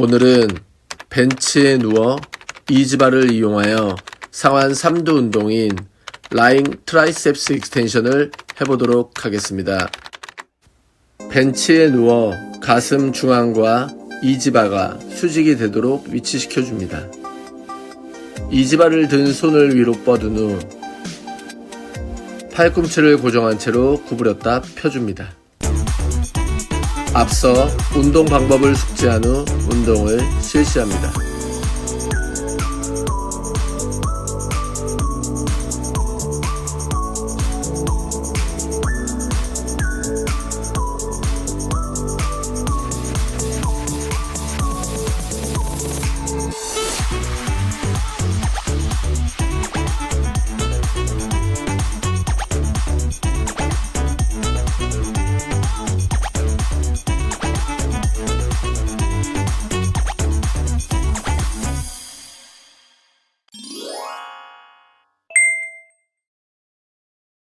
오늘은 벤치에 누워 이지바를 이용하여 상완 3두 운동인 라잉 트라이셉스 익스텐션을 해보도록 하겠습니다. 벤치에 누워 가슴 중앙과 이지바가 수직이 되도록 위치시켜 줍니다. 이지바를 든 손을 위로 뻗은 후 팔꿈치를 고정한 채로 구부렸다 펴줍니다. 앞서 운동 방법을 숙지한 후 운동을 실시합니다.